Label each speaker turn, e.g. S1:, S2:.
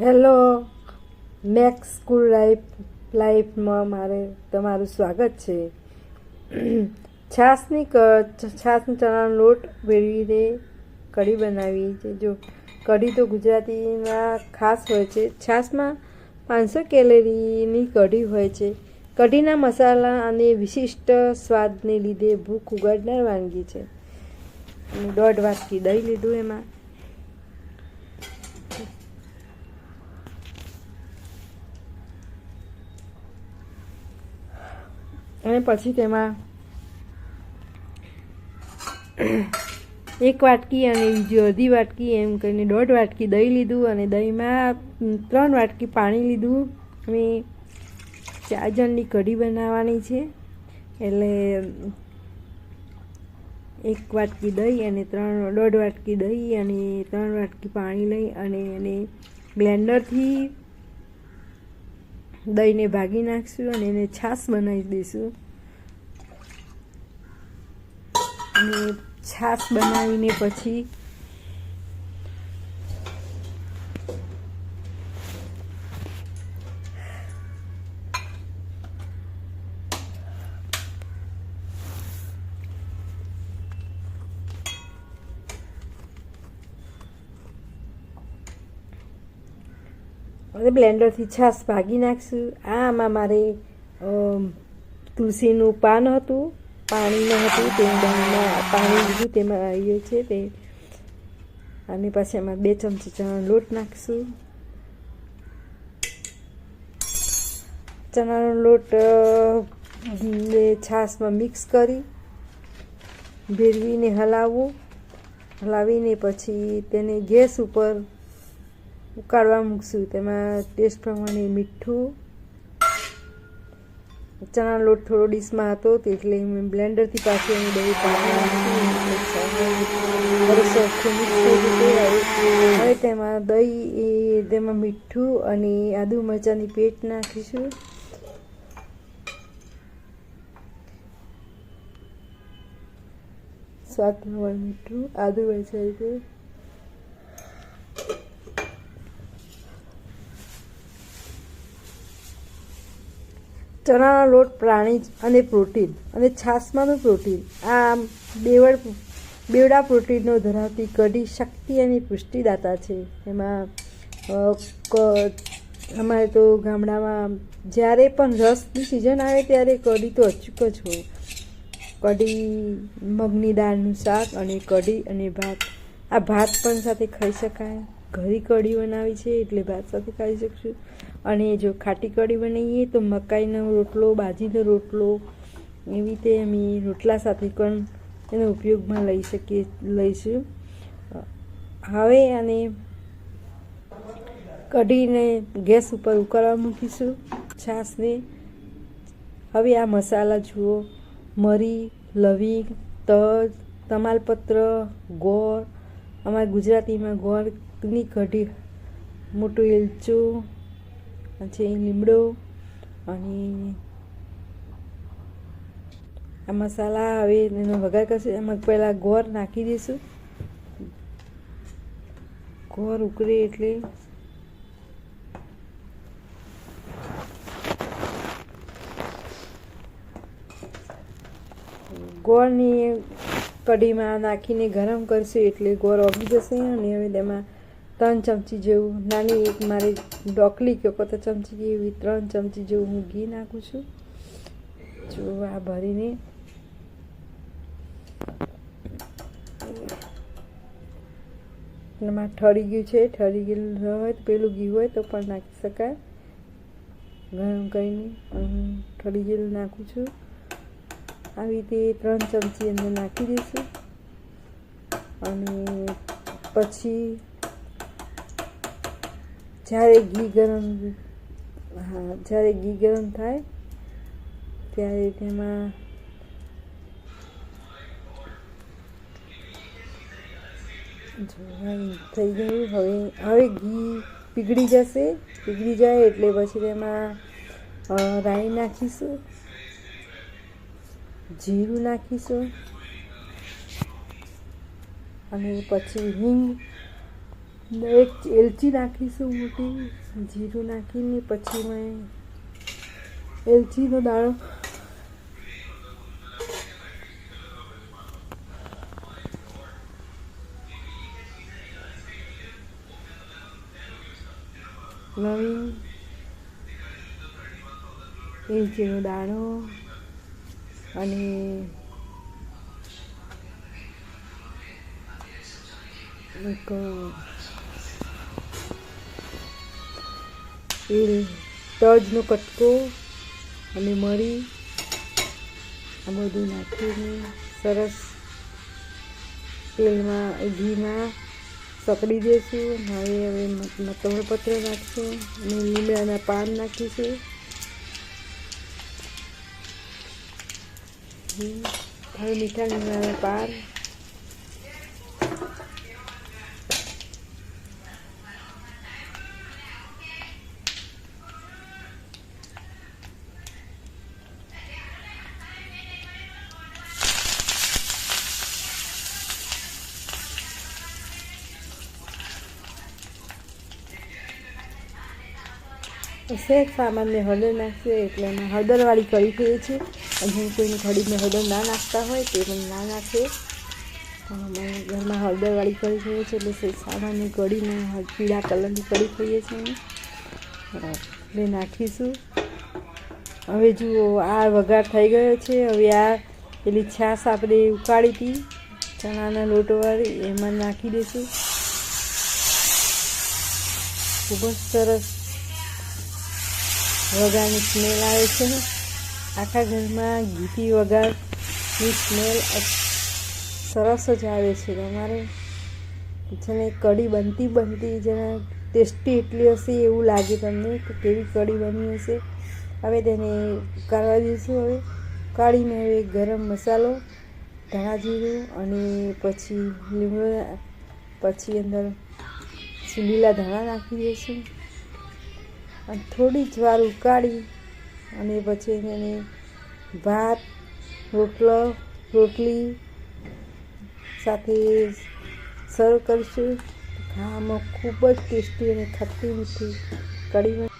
S1: Hello max school life, લાઈફમાં મારે તમારું સ્વાગત છે. છાશની ક છાશની ચણાનો લોટ ભેળવીને કઢી બનાવી છે. જો કઢી તો ગુજરાતીમાં ખાસ હોય છે. છાશમાં પાંચસો કેલેરીની કઢી હોય છે. કઢીના મસાલા અને વિશિષ્ટ સ્વાદને લીધે ભૂખ ઉગાડનાર વાનગી છે. દોઢ વાટકી દહીં લીધું એમાં. અને પછી તેમાં એક વાટકી અને બીજી અડધી વાટકી એમ કરીને દોઢ વાટકી દહીં લીધું અને દહીંમાં ત્રણ વાટકી પાણી લીધું. અમે ચાર જણની કઢી બનાવવાની છે. એટલે એક વાટકી દહીં અને ત્રણ, દોઢ વાટકી દહીં અને ત્રણ વાટકી પાણી લઈ અને એને બ્લેન્ડરથી દહીંને ભાગી નાખશું અને એને છાશ બનાવી દઈશું. અને છાશ બનાવીને પછી અને બ્લેન્ડરથી છાશ ભાગી નાખશું. આમાં મારે તુલસીનું પાન હતું, પાણીનું હતું તે પાણી લીધું, તેમાં આવ્યું છે તે. અને પછી એમાં બે ચમચી ચણાનો લોટ નાખશું. ચણાનો લોટ ને છાશમાં મિક્સ કરી, ભેળવીને હલાવવું હલાવીને પછી તેને ગેસ ઉપર ઉકાળવા મૂકશું. તેમાં ટેસ્ટ પ્રમાણે મીઠું, ચણા લોટ થોડો ડીશમાં હતો, એટલે મેં બ્લેન્ડરથી પાછી એની દહીં પાણી હવે તેમાં દહીં, એ તેમાં મીઠું અને આદુ મરચાંની પેટ નાખીશું. સ્વાદ પ્રમાણે મીઠું, આદુ મરચાંની ચણાનો લોટ, પ્રાણી અને પ્રોટીન અને છાશમાંનું પ્રોટીન. આ બેવડ બેવડા પ્રોટીનનો ધરાવતી કઢી શક્તિ અને પુષ્ટિદાતા છે. એમાં અમારે તો ગામડામાં જ્યારે પણ રસની સિઝન આવે ત્યારે કઢી તો અચૂક જ હોય. કઢી, મગની દાળનું શાક અને કઢી અને ભાત. આ ભાત પણ સાથે ખાઈ શકાય. ઘરી કઢી બનાવી છે એટલે ભાત સાથે ખાઈ શકશું. અને જો ખાટી કઢી બનાવીએ તો મકાઈનો રોટલો બાજીનો રોટલો, એવી રીતે અમે રોટલા સાથે પણ એનો ઉપયોગમાં લઈ શકીએ, લઈશું. હવે આને કઢીને ગેસ ઉપર ઉકાળવા મૂકીશું છાશને. હવે આ મસાલા જુઓ, મરી, લવિંગ, તજ, તમાલપત્ર, ગોળ. અમારા ગુજરાતીમાં ગોળની કઢી, મોટું એલચું પછી લીમડો અને આ મસાલા હવે એનો વઘાર કરશે, એમાં પહેલાં ગોળ નાખી દઈશું. ગોળ ઉકળે એટલે ગોળની કઢીમાં નાખીને ગરમ કરશું એટલે ગોળ ઓગળી જશે અને હવે તેમાં ત્રણ ચમચી જેવું નાની એક મારી ડોકલી કે તો ચમચી એવી ત્રણ ચમચી જેવું હું ઘી નાખું છું. જો આ ભરીને. એમાં ઠરી ગયું છે, ઠરી ગયેલું હોય તો પેલું ઘી હોય તો પણ નાખી શકાય. ગરમ કરીને હું ઠરી ગયેલું નાખું છું. આવી રીતે ત્રણ ચમચી અંદર નાખી દઈશું. અને પછી જ્યારે ઘી ગરમ, હા, જ્યારે ઘી ગરમ થાય, ત્યારે તેમાં થઈ ગયું હવે હવે ઘી પીગળી જશે. પીગળી જાય એટલે પછી તેમાં રાઈ નાખીશું, જીરું નાખીશું, અને પછી હિંગ એક એલચી નાખીશું મોટી, જીરું નાખીને પછી મેં એલચીનો દાણો લવિંગ એલચીનો દાણો અને એક તજનો કટકો અને મરી આ બધું નાખીને સરસ તેલમાં, ઘીમાં સકડી દઈશું હવે હવે તમણપત્ર નાખીશું અને લીમડાના પાન નાખીશું. હવે મીઠા લીમડાના પાન સહેજ સામાન્ય હળદર નાખશે એટલે એમાં હળદરવાળી કઢી ખાઈએ છીએ. અને કોઈને કઢીમાં હળદર ના નાખતા હોય તે પણ ના નાખે. અમે ઘરમાં હળદરવાળી કઢી ખાઈએ છે એટલે સહેજ સામાન્ય કઢીને પીળા કલરની કઢી ખાઈએ છીએ એટલે નાખીશું. હવે જુઓ, આ વઘાર થઈ ગયો છે. હવે આ પેલી છાશ આપણે ઉકાળી હતી ચણાના લોટવાળી, એમાં નાખી દઈશું ખૂબ જ સરસ વઘારની સ્મેલ આવે છે આખા ઘરમાં ઘીથી વઘારની સ્મેલ સરસ જ આવે છે તમારે. છે ને કઢી બનતી બનતી જેને ટેસ્ટી એટલી હશે એવું લાગે તમને કે કેવી કઢી બની હશે. હવે તેને ઉકાળવા દઈશું હવે. કાઢીને હવે ગરમ મસાલો, ધાણા જીરું અને પછી લીમડો, પછી અંદર લીલા ધાણા નાખી દઈશું. અને થોડી જ વાર ઉકાળી અને પછી એને ભાત, રોટલો, રોટલી સાથે સર્વ કરીશું. ખાવામાં ખૂબ જ ટેસ્ટી અને ખટ્ટી મીઠી કઢી